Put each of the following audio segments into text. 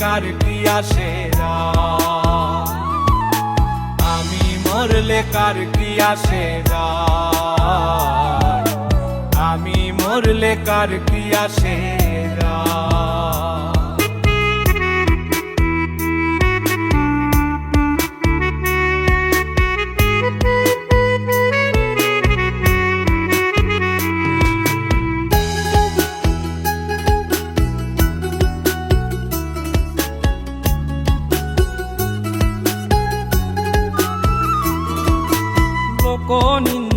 কার কি আসে আমি মরলে কার কি আসে আমি মরলে কার কি যায়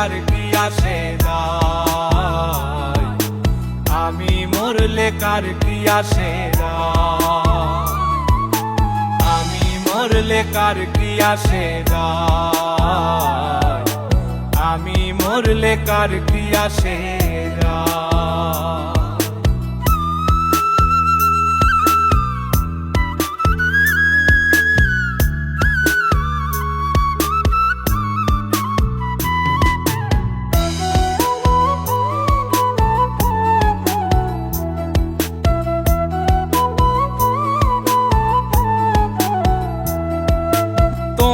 কার কি আসে যায় আমি মরলে কার কি আসে যায় আমি মরলে কার কি আসে যায় আমি মরলে কার কি আসে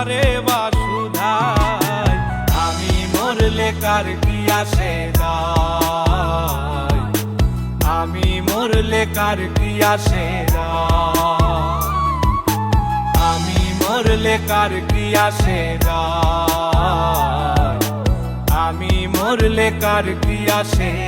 কারে বাসুধায় আমি মরলে কার কি আসে আমি মরলে কার কি আসে আমি মরলে কার কি আসে আমি মরলে কার কি আসে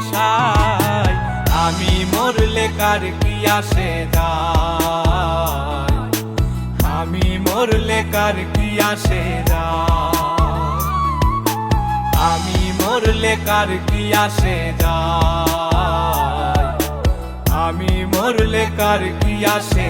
আশায় আমি মরলে কার কি আসে আমি মরলে কার কি আসে আমি মরলে কার কি আসে আমি মরলে কার কি আসে